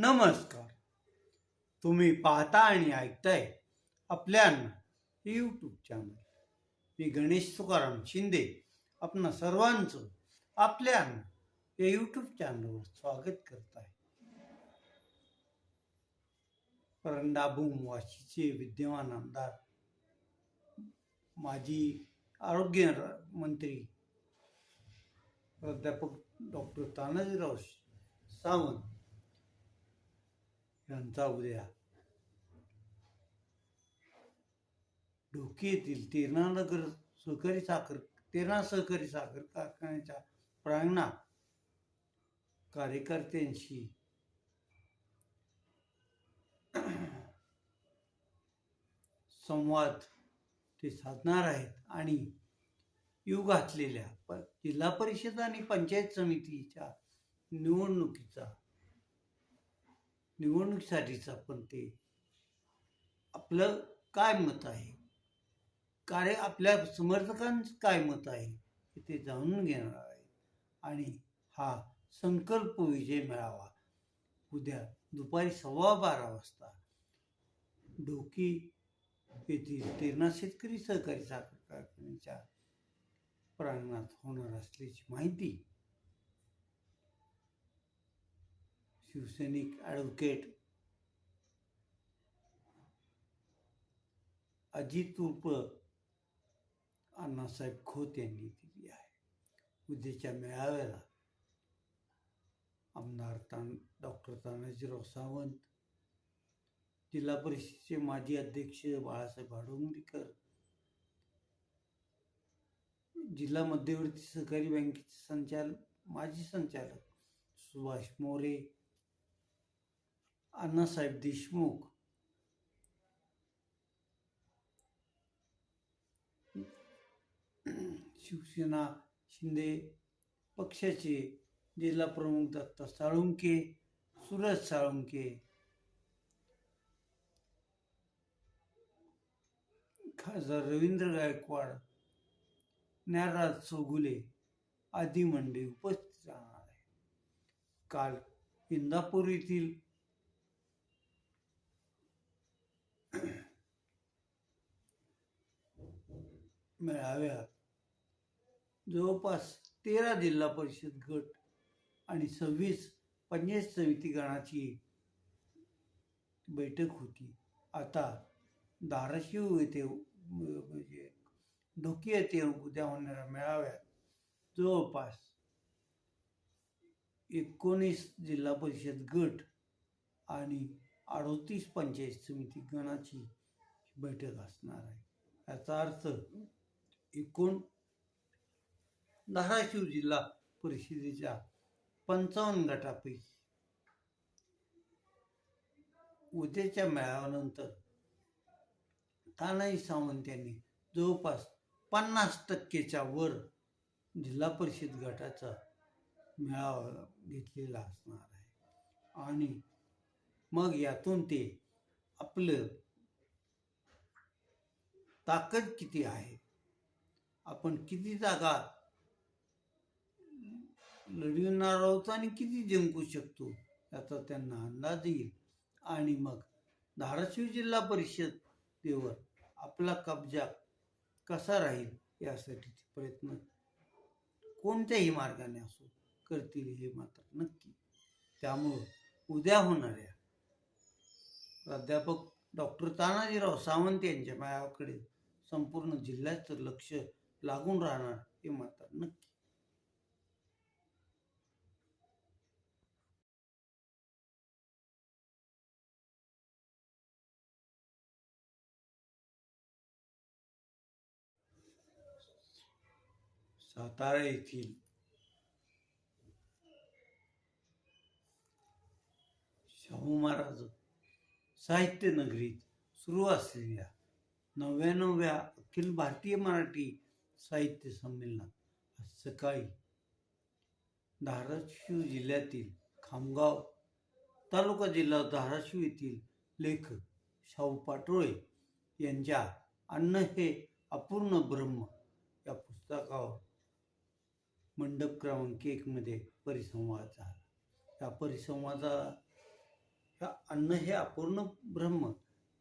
नमस्कार. तुम्ही पाहता आणि ऐकताय आपल्या यूट्यूब चॅनल मी गणेश तुकाराम शिंदे. आपणा सर्वांचं आपल्यानं या यूट्यूब चॅनलवर स्वागत करत आहे. परंडाभूम वाशीचे विद्यमान आमदार माजी आरोग्य र- मंत्री प्राध्यापक डॉक्टर तानाजीराव सावंत यांचा उद्या. ढोकी येथील तेरणानगर सहकारी साखर तेरणा सहकारी साखर कारखान्याच्या प्रांगणात कार्यकर्त्यांशी संवाद ते साधणार आहेत आणि येऊ घातलेल्या प जिल्हा परिषद आणि पंचायत समितीच्या निवडणुकीचा निवडणुकीसाठीचा पण ते आपलं काय मत आहे? कार्य आपल्या समर्थकांचं काय मत आहे? हे ते जाणून घेणार आहे. आणि हा संकल्प विजय मिळावा उद्या दुपारी सव्वा बारा वाजता डोकी येथील तेरणा शेतकरी सहकारी साखर कारखान्याच्या प्रांगणात होणार असल्याची माहिती शिवसैनिक ॲडव्होकेट अजित उर्फ अण्णासाहेब खोत यांनी दिली आहे. उद्याच्या मेळाव्याला आमदार तान डॉक्टर तानाजीराव सावंत जिल्हा परिषदेचे माजी अध्यक्ष बाळासाहेब आडोंगरीकर जिल्हा मध्यवर्ती सहकारी बँकेचे संचालक माजी संचालक सुभाष मोरे अण्णासाहेब देशमुख. शिवसेना शिंदे पक्षाचे जिल्हा प्रमुख दत्ता साळुंके सुरज साळुंके. खासदार रवींद्र गायकवाड ज्ञानराज चौगुले आदी मंडळी उपस्थित राहणार आहे काल इंदापूर येथील मेळाव्यात जवळपास तेरा जिल्हा परिषद गट आणि सव्वीस पंचायत समिती गणाची बैठक होती. आता धाराशिव येथे म्हणजे ढोकी येथे उद्या होणाऱ्या मेळाव्यात जवळपास एकोणीस जिल्हा परिषद गट आणि अडोतीस पंचायत समिती गणाची बैठक असणार आहे. याचा अर्थ एकूण धाराशिव जिल्हा परिषदेच्या पंचावन्न गटापैकी उद्याच्या मेळाव्यानंतर तानाजी सावंत यांनी जवळपास पन्नास टक्केच्या वर जिल्हा परिषद गटाचा मेळावा घेतलेला असणार आहे. आणि मग यातून ते आपलं ताकद किती आहे? आपण किती जागा लढविणार आहोत आणि किती जिंकू शकतो याचा त्यांना अंदाज येईल. आणि मग धाराशिव जिल्हा परिषदेवर आपला कब्जा कसा राहील यासाठी ते प्रयत्न कोणत्याही मार्गाने असो करतील हे मात्र नक्की. त्यामुळं उद्या होणाऱ्या प्राध्यापक डॉक्टर तानाजीराव सावंत यांच्या मायाकडे संपूर्ण जिल्ह्याचं लक्ष लागून राहणार हे मात्र नक्की. सातारा येथील शाहू महाराज साहित्य नगरीत सुरू असलेल्या नव्याण्णव्या अखिल भारतीय मराठी साहित्य संमेलनात आज सकाळी धाराशिव जिल्ह्यातील खामगाव तालुका जिल्हा धाराशिव येथील लेखक शाहू पाटोळे यांच्या अन्न हे अपूर्ण ब्रह्म या पुस्तकावर मंडप क्रमांक एकमध्ये परिसंवाद झाला. या परिसंवादाला ह्या अन्न हे अपूर्ण ब्रह्म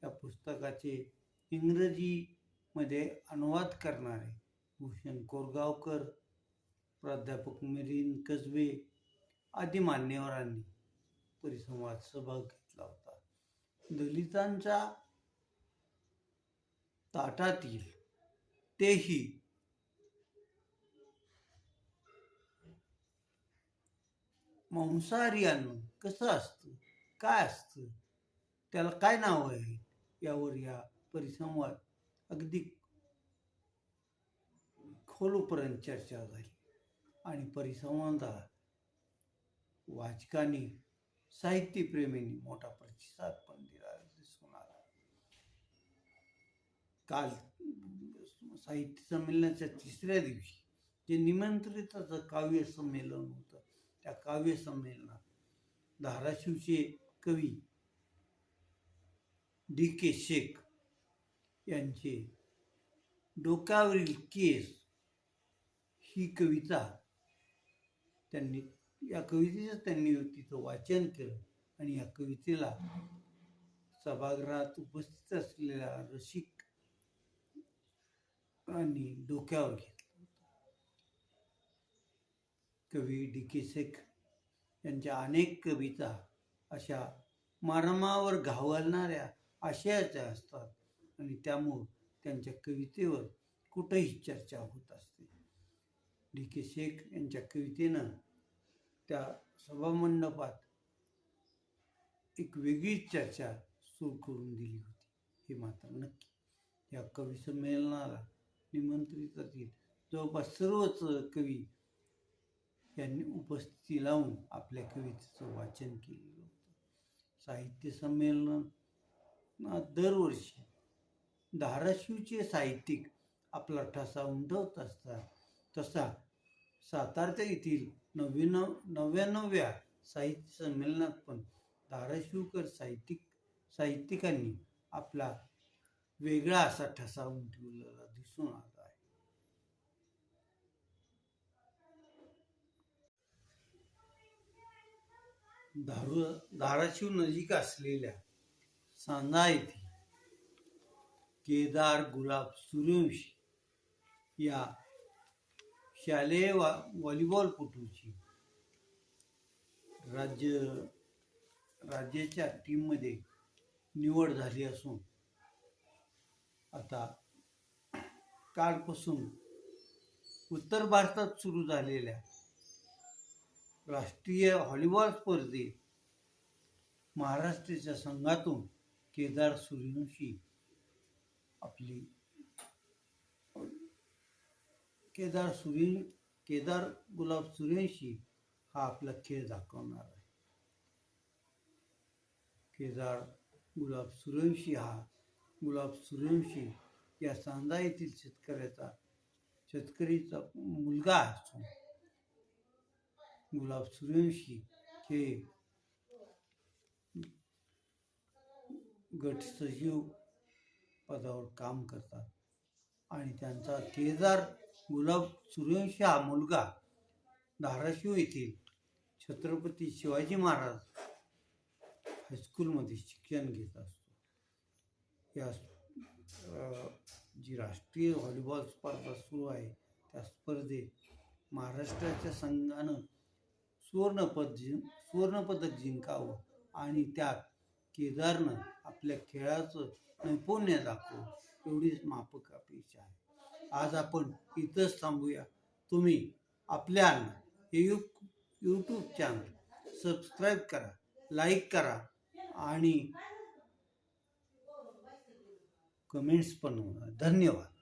या पुस्तकाचे इंग्रजीमध्ये अनुवाद करणारे भूषण कोरगावकर प्राध्यापक मिलिंद कसबे आदी मान्यवरांनी परिसंवाद सहभाग घेतला होता. दलितांच्या ताटातील तेही मांसाहारी अन्न कसं असतं? काय असतं? त्याला काय नाव आहे यावर या परिसंवाद अगदी खोलपर्यंत चर्चा झाली आणि परिसंवादाला वाचकांनी साहित्यप्रेमींनी मोठा प्रतिसाद पण दिला दिसून आला. काल साहित्य संमेलनाच्या तिसऱ्या दिवशी जे निमंत्रिताचं काव्य संमेलन होतं त्या काव्य संमेलनात धाराशिवचे कवी डी के शेख यांचे डोक्यावरील केस ही कविता त्यांनी या कवितेचं त्यांनी तिथं वाचन केलं आणि या कवितेला सभागृहात उपस्थित असलेल्या रसिक आणि डोक्यावर घेतलं कवी डी के शेख यांच्या अनेक कविता अशा मारमावर घाव घालणाऱ्या आशयाच्या असतात आणि त्यामुळं त्यांच्या कवितेवर कुठेही चर्चा होत असते. डी के शेख यांच्या कवितेनं त्या सभामंडपात एक वेगळीच चर्चा सुरू करून दिली होती. हे मात्र नक्की. या कवी संमेलनाला निमंत्रितातील जवळपास सर्वच कवी यांनी उपस्थिती लावून आपल्या कवितेचं वाचन केलेलं होतं. साहित्य संमेलन दरवर्षी धाराशिवचे साहित्यिक आपला ठसा उमटवत असतात. तसा सातारच्या येथील नव्याण्णव नव्याण्णव्या साहित्य संमेलनात पण धाराशिवकर साहित्यिक साहित्यिकांनी आपला वेगळा असा ठसा उमटवलेला दिसून आला आहे. धारू धाराशिव नजीक असलेल्या सांजा येथे केदार गुलाब सूर्यवंशी या शालेय वा व्हॉलीबॉलपटूची राज्य राज्याच्या टीममध्ये निवड झाली असून आता कालपासून उत्तर भारतात सुरू झालेल्या राष्ट्रीय व्हॉलीबॉल स्पर्धेत महाराष्ट्राच्या संघातून केदार सूर्यवंशी आपली केदार सूर्य केदार गुलाब सूर्यंशी हा आपला खेळ दाखवणार आहे. केदार गुलाब सूर्यंशी हा गुलाब सूर्यंशी या सांदा येथील शेतकऱ्याचा शेतकरीचा मुलगा असून गुलाब सूर्यंशी हे गट सचिव पदावर काम करतात. आणि त्यांचा केदार गुलाब सूर्यवंशी हा मुलगा धाराशिव येथील छत्रपती शिवाजी महाराज हायस्कूलमध्ये शिक्षण घेत असतो. या जी राष्ट्रीय व्हॉलीबॉल स्पर्धा सुरू आहे त्या स्पर्धेत महाराष्ट्राच्या संघानं सुवर्णपद जिं सुवर्णपदक जिंकावं आणि त्यात केदारनं आपल्या खेळाचं नैपुण्य दाखवं एवढीच माफक अपेक्षा आहे. आज आपण इथंच थांबूया. तुम्ही आपल्या हे यू यूट्यूब चॅनल सबस्क्राईब करा लाईक करा आणि कमेंट्स पण धन्यवाद.